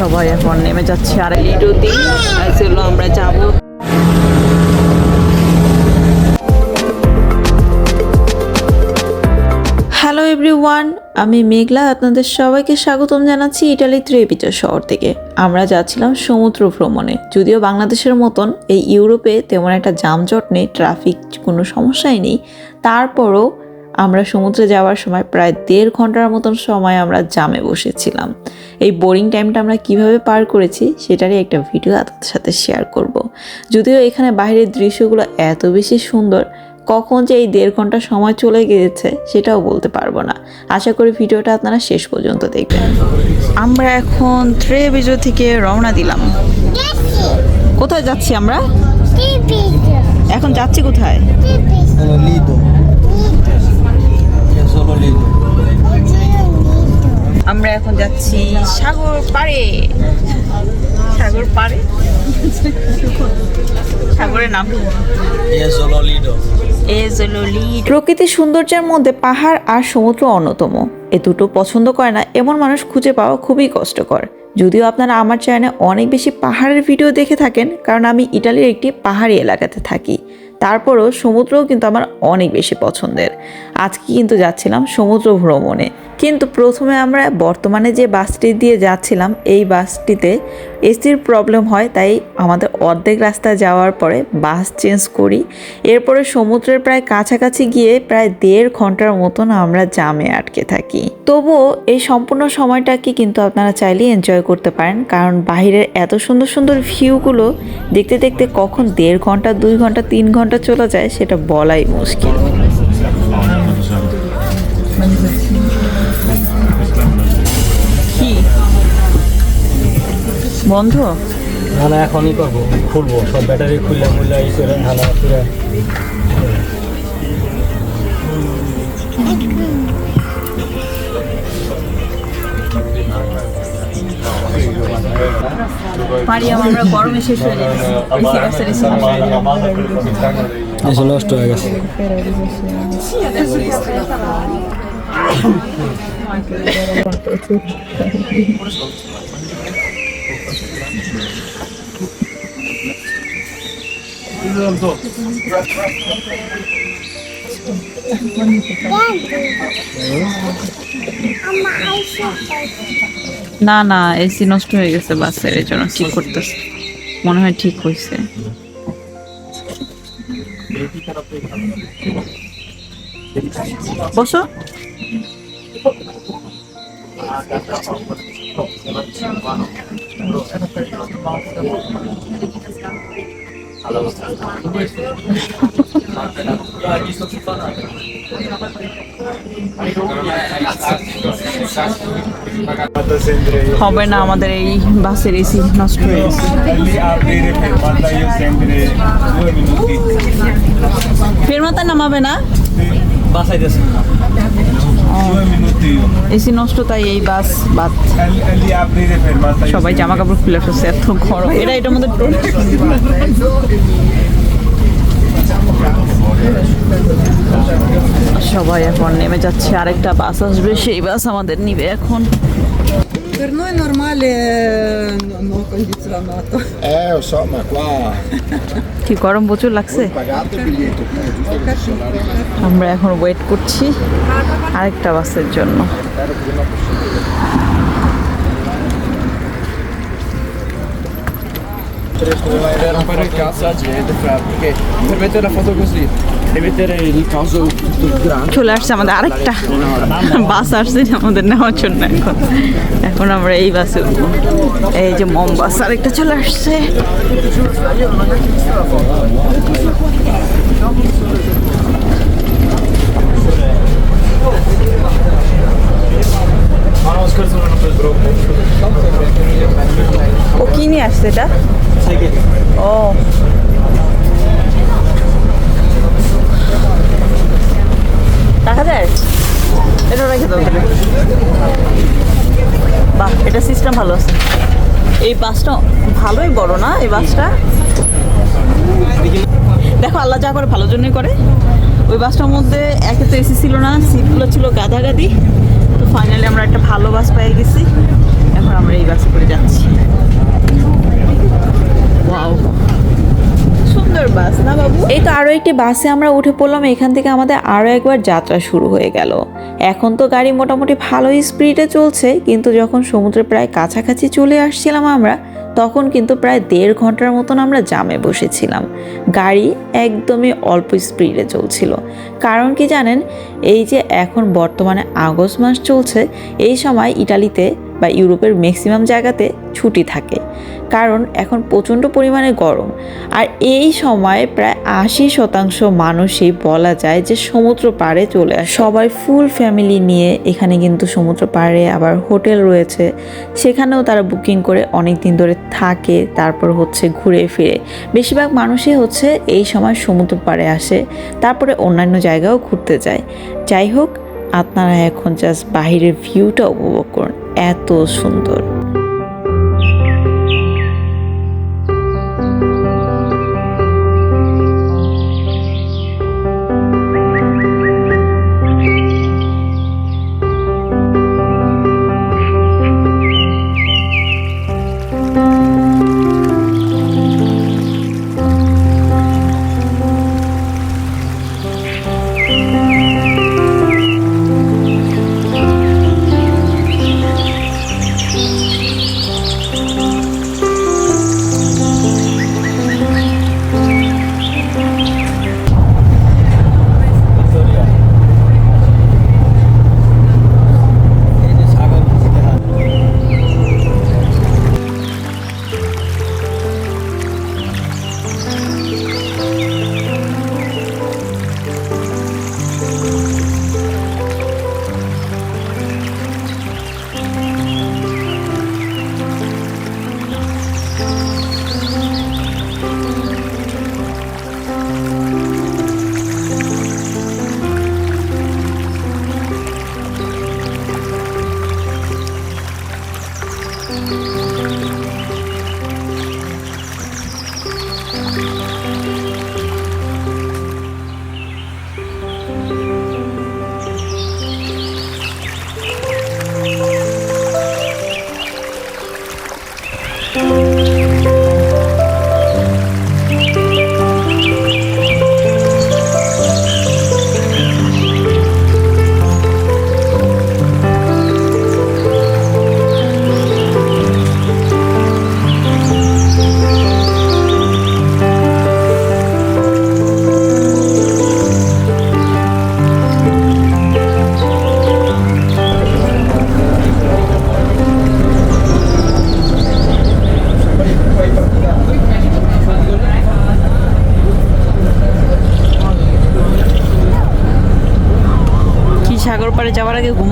সবাই এখন নেমে যাচ্ছে আর লিডোতে চলো আমরা যাব। হ্যালো এভরিওয়ান আমি মেঘলা, আপনাদের সবাইকে স্বাগতম জানাচ্ছি ইটালি ত্রেপিচা শহর থেকে। আমরা যাচ্ছিলাম সমুদ্র ভ্রমণে, যদিও বাংলাদেশের মতন এই ইউরোপে তেমন একটা যানজট নেই, ট্রাফিক কোনো সমস্যাই নেই। তারপরও আমরা সমুদ্রে যাওয়ার সময় প্রায় দেড় ঘণ্টার মতন সময় আমরা জামে বসেছিলাম। এই বোরিং টাইমটা আমরা কীভাবে পার করেছি সেটারই একটা ভিডিও আপনাদের সাথে শেয়ার করব। যদিও এখানে বাইরের দৃশ্যগুলো এত বেশি সুন্দর কখন যে এই দেড় ঘণ্টা সময় চলে গিয়েছে সেটাও বলতে পারব না। আশা করি ভিডিওটা আপনারা শেষ পর্যন্ত দেখবেন। আমরা এখন ত্রেবিজো থেকে রওনা দিলাম। কোথায় যাচ্ছি আমরা? এখন যাচ্ছি কোথায়? আমরা এখন যাচ্ছি সাগর পাড়ে। সাগর পাড়ে? সাগরের নাম. প্রকৃতির সৌন্দর্যের মধ্যে পাহাড় আর সমুদ্র অন্যতম। এ দুটো পছন্দ করে না এমন মানুষ খুঁজে পাওয়া খুবই কষ্টকর। যদিও আপনারা আমার চ্যানেলে অনেক বেশি পাহাড়ের ভিডিও দেখে থাকেন কারণ আমি ইটালির একটি পাহাড়ি এলাকাতে থাকি। তারপরও সমুদ্রও কিন্তু আমার অনেক বেশি পছন্দের। আজকে কিন্তু যাচ্ছিলাম সমুদ্র ভ্রমণে। কিন্তু প্রথমে আমরা বর্তমানে যে বাসটি দিয়ে যাচ্ছিলাম, এই বাসটিতে এসির প্রবলেম হয়, তাই আমাদের অর্ধেক রাস্তা যাওয়ার পরে বাস চেঞ্জ করি। এরপরে সমুদ্রের প্রায় কাছাকাছি গিয়ে প্রায় দেড় ঘণ্টার মতন আমরা জামে আটকে থাকি। তবুও এই সম্পূর্ণ সময়টাকে কিন্তু আপনারা চাইলে এনজয় করতে পারেন, কারণ বাইরের এত সুন্দর সুন্দর ভিউগুলো দেখতে দেখতে কখন দেড় ঘণ্টা, দুই ঘণ্টা, তিন ঘণ্টা চলে যায় সেটা বলাই মুশকিল। বন্ধ? না এখনই করব, খুলবো, সব ব্যাটারি খুললে মূল্য ই করে পুরো পারি আমরা গরমে শেষ হয়ে এসে নষ্ট হয়ে গেছে। না না এসি নষ্ট হয়ে গেছে বাসের, এই জন্য ঠিক করতেছে। মনে হয় ঠিক হয়েছে বসো। হবে না, আমাদের এই বাসের এসি নষ্ট হয়ে গেছে। ফেরমাতা নামাবে না? এসি নষ্ট, তাই এই বাস বাদ। সবাই জামা কাপড় খুলে ফেলছে, এত ঘর এরা এটার মধ্যে সবাই এখন নেমে যাচ্ছে আরেকটা বাস আসবে সেই বাস আমাদের নিবে এখন। প্রচুর লাগছে? আমরা এখন ওয়েট করছি আরেকটা বাসের জন্য। Fare il cazzo la gente, fra, perché per mettere la foto così e mettere il coso tutto grande. চলে আসছে আমাদের আরেকটা বাস আসছে আমাদের নেওয়ার জন্য এখন এখন আমরা এই বাসে উঠবো এই যে মম বাস আরেকটা চলে আসছে ও কি নিয়ে আসছে এটা ও। টাকা দেয় এটা রেখে দাও বাহ এটা সিস্টেম ভালো আছে। এই বাসটা ভালোই বড় না এই বাসটা? দেখো আল্লাহ যা করে ভালোর জন্যই করে। ওই বাসটার মধ্যে একে তো এসি ছিল না সিটগুলো ছিল গাদাগাদি। তো ফাইনালি আমরা একটা ভালো বাস পেয়ে গেছি। এখন আমরা এই বাসে করে যাচ্ছি। সুন্দর বাস না বাবু? এই তো আরও একটি বাসে আমরা উঠে পড়লাম এখান থেকে আমাদের আরও একবার যাত্রা শুরু হয়ে গেল। এখন তো গাড়ি মোটামুটি ভালোই স্পিডে চলছে কিন্তু যখন সমুদ্রে প্রায় কাছাকাছি চলে আসছিলাম আমরা তখন কিন্তু প্রায় দেড় ঘণ্টার মতন আমরা জামে বসেছিলাম। গাড়ি একদমই অল্প স্পিডে চলছিল। কারণ কি জানেন এই যে এখন বর্তমানে আগস্ট মাস চলছে এই সময় ইটালিতে বা ইউরোপের ম্যাক্সিমাম জায়গাতে ছুটি থাকে। কারণ এখন প্রচণ্ড পরিমাণে গরম। আর এই সময় প্রায় আশি শতাংশ মানুষই বলা যায় যে সমুদ্র পাড়ে চলে আসে। সবাই ফুল ফ্যামিলি নিয়ে এখানে কিন্তু সমুদ্র পাড়ে আবার হোটেল রয়েছে। সেখানেও তারা বুকিং করে অনেক দিন ধরে থাকে, তারপর হচ্ছে ঘুরে ফিরে। বেশিরভাগ মানুষই হচ্ছে এই সময় সমুদ্র পাড়ে আসে, তারপরে অন্যান্য জায়গাও ঘুরতে যায়। যাই হোক, আপনারা এখন জাস্ট বাহিরের ভিউটা উপভোগ করুন। এত সুন্দর।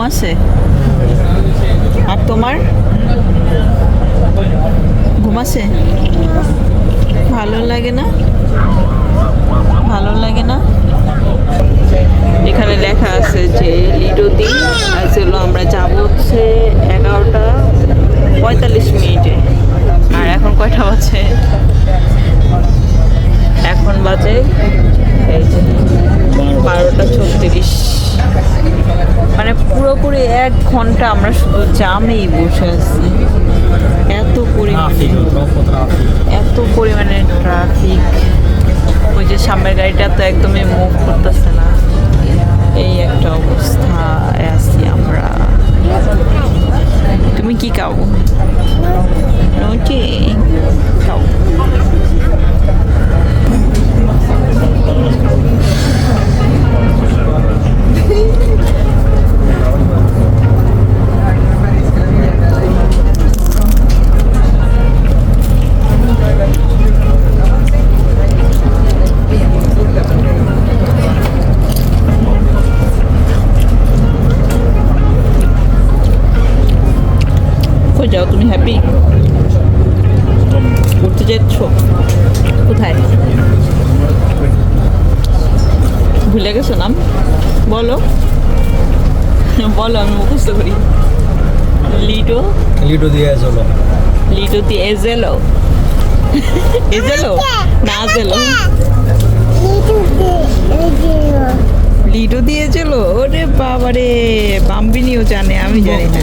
ঘুমাচ্ছে আর তোমার? ঘুমাচ্ছে ভালো লাগে না? ভালো লাগে না? এখানে লেখা আছে যে লিডোদি আজ হলো আমরা যাব হচ্ছে এগারোটা পঁয়তাল্লিশ মিনিটে। আর এখন কয়টা বাজে? এখন বাজে এই যে ঘণ্টা আমরা শুধু জামেই বসে আছি। এত পরিমাণে এত পরিমাণে ট্রাফিক ওই যে সামনের গাড়িটা তো একদমই মুভ করতেছে না। এই একটা অবস্থা আছি আমরা। তুমি কি খাও? রুটি। যাও তুমি হ্যাপি ঘুরতে যাচ্ছ? কোথায়? ভুলে গেছো নাম? বলো। বলো আমি মুখস্থ করি। লিডো লিডো দিয়ে চলো লিডো দি এজেলো? এজেলো? না এজেলো। লিডো দিয়েছিল ওরে বাবারে বাম্বিনিও জানে আমি জানি না।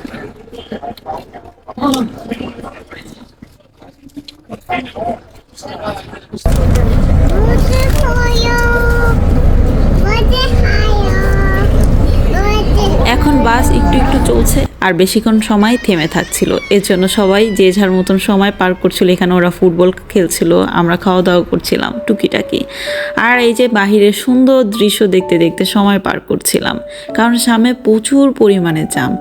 It's all. আর বেশিক্ষণ সময় থেমে থাকছিল। এর জন্য সবাই যে যার মতন সময় পার করছিল, এখানে ওরা ফুটবল খেলছিল, আমরা খাওয়া দাওয়া করছিলাম, টুকিটাকি। আর এই যে বাহিরের সুন্দর দৃশ্য দেখতে দেখতে সময় পার করছিলাম, কারণ সামনে প্রচুর পরিমাণে জাম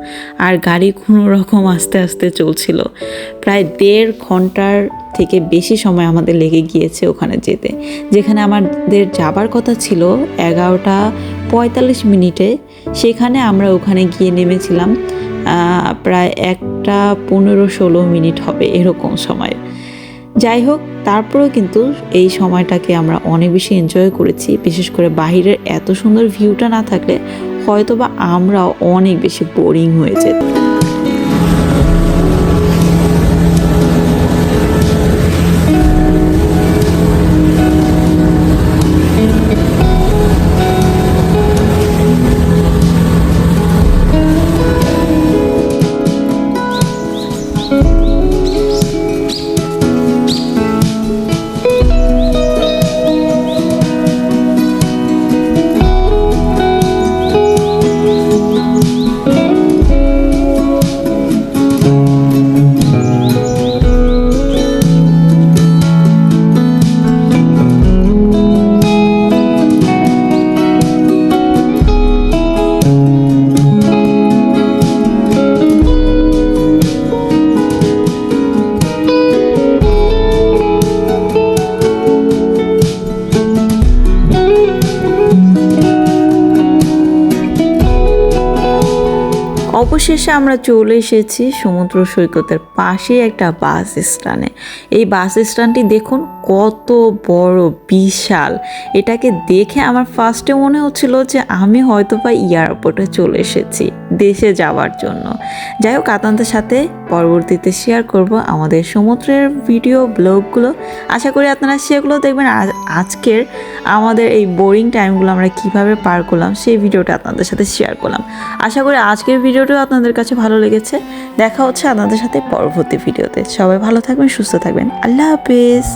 আর গাড়ি কোনো রকম আস্তে আস্তে চলছিল। প্রায় দেড় ঘণ্টার থেকে বেশি সময় আমাদের লেগে গিয়েছে ওখানে যেতে, যেখানে আমাদের যাবার কথা ছিল এগারোটা পঁয়তাল্লিশ মিনিটে। সেখানে আমরা ওখানে গিয়ে নেমেছিলাম প্রায় একটা পনেরো ষোলো মিনিট হবে এরকম সময়। যাই হোক, তারপরেও কিন্তু এই সময়টাকে আমরা অনেক বেশি এনজয় করেছি। বিশেষ করে বাহিরের এত সুন্দর ভিউটা না থাকলে হয়তো বা আমরাও অনেক বেশি বোরিং হয়ে যেত অবশেষে আমরা চলে এসেছি সমুদ্র সৈকতের পাশে একটা বাস স্ট্যান্ডে। এই বাস স্ট্যান্ডটি দেখুন কত বড় বিশাল। এটাকে দেখে আমার ফার্স্টে মনে হচ্ছিল যে আমি হয়তো বা এয়ারপোর্টে চলে এসেছি, দেশে যাওয়ার জন্য। যাই হোক আপনাদের সাথে পরবর্তীতে শেয়ার করব আমাদের সমুদ্রের ভিডিও ব্লগগুলো আশা করি আপনারা সেগুলো দেখবেন। আজকের আমাদের এই বোরিং টাইমগুলো আমরা কীভাবে পার করলাম, সেই ভিডিওটা আপনাদের সাথে শেয়ার করলাম। আশা করি আজকের ভিডিওটাও আপনাদের কাছে ভালো লেগেছে। দেখা হচ্ছে আপনাদের সাথে পরবর্তী ভিডিওতে সবাই ভালো থাকবেন, সুস্থ থাকবেন। আল্লাহ হাফেজ।